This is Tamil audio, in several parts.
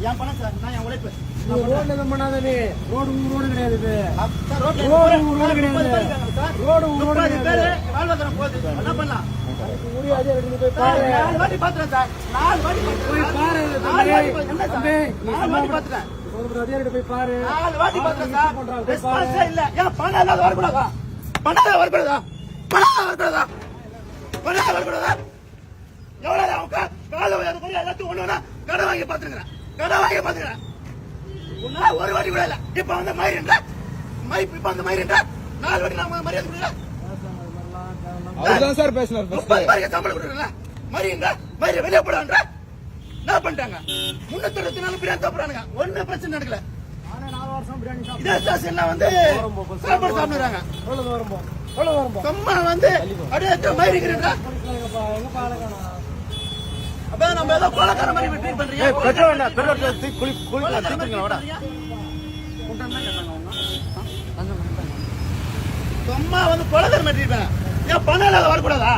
நீ ரோட்ல எதுவும் பண்ணாத நீ ரோடு உங்க ரோடு கிடையாது இது சார், ரோட்ல ரோடு ரோடு கிடையாது சார். ரோடு உங்க ரோடு முப்பது கிடையாது வாழ்வாதாரம் போகுது. என்ன பண்ணலாம்? முடியாது நீ போய் சார், பாரு நாலு வாட்டி பார்த்துட்டேன் சார். நாலு வாட்டி போய். பாரு நாலு வாட்டி சார்? நாலு வாட்டி அதிகாரிட்ட போய் பாரு நாலு வாட்டி பார்த்துட்டேன் சார். ரெஸ்பான்ஸே இல்ல. ஏன் பணம் இல்லாத வரக்கூடாதா? பணம் இல்லாத வரக்கூடாதா? பணம் இல்லாத வரக்கூடாதா? பணம் இல்லாத வரக்கூடாதா? எவ்வளவு அவன் கா- காலை எல்லாத்தையும் ஒண்ணு கடன் வாங்கி பார்த்துக்கிறேன். கடன் வாங்கி பார்த்துக்கிறேன். உன்னால ஒரு வாட்டி கூட இல்ல. இப்ப வந்து மயிரின்ற மை இப்ப வந்து மயிரின்ற நாலு வாட்டி நான் மரியாதை கொடுக்கல அவர்தான் சார் பேசினார். முப்பது பேருக்கு சம்பளம் கொடுக்கல மரியுங்க. மயிர வெளியே போடான்ற என்ன பண்ணிட்டாங்க? முன்னூத்தி அறுபத்தி நாலு பிரியாணி சாப்பிடுறானுங்க. ஒண்ணு பிரச்சனை நடக்கல. இதே ஸ்டேஷன்ல வந்து சாப்பாடு சாப்பிடுறாங்க. எவ்வளவு எவ்வளவு சும்மா வந்து அப்படியே மயிருக்கிறா நம்ம ஏதோ கொலக்கார மாதிரி ட்ரீட் பண்றீங்க பெட்ரோல் என்ன பெட்ரோல் தூக்கி குளி தான் கேட்டாங்க அவங்க. சும்மா வந்து கொலகார மாதிரி பண்ண. ஏன் பணம் இல்லாத வரக்கூடாதா?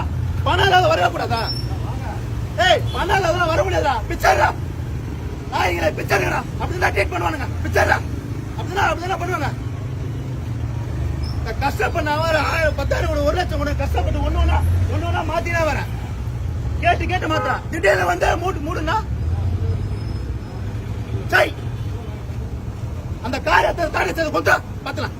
பணம் இல்லாத வரக்கூடாதா ஏய் பணம் இல்லாத வர முடியாதா பிச்சர்ரா நாய்களே பிச்சர்ரா அப்படிதான் ட்ரீட் பண்ணுவானுங்க. பிச்சர்ரா அப்படிதான் அப்படிதான் பண்ணுவாங்க. கஷ்டப்பட்ட வர ஆயிரம் பத்தாயிரம் ஒரு லட்சம் கூட கஷ்டப்பட்டு ஒண்ணு ஒண்ணா ஒண்ணு ஒண்ணா மாத்தினா வரேன் கேட்டு கேட்டு மாத்திரா திடீர்னு வந்து மூட்டு மூடுனா? சரி அந்த காரியத்தை காரியத்தை கொஞ்சம் பத்தலாம்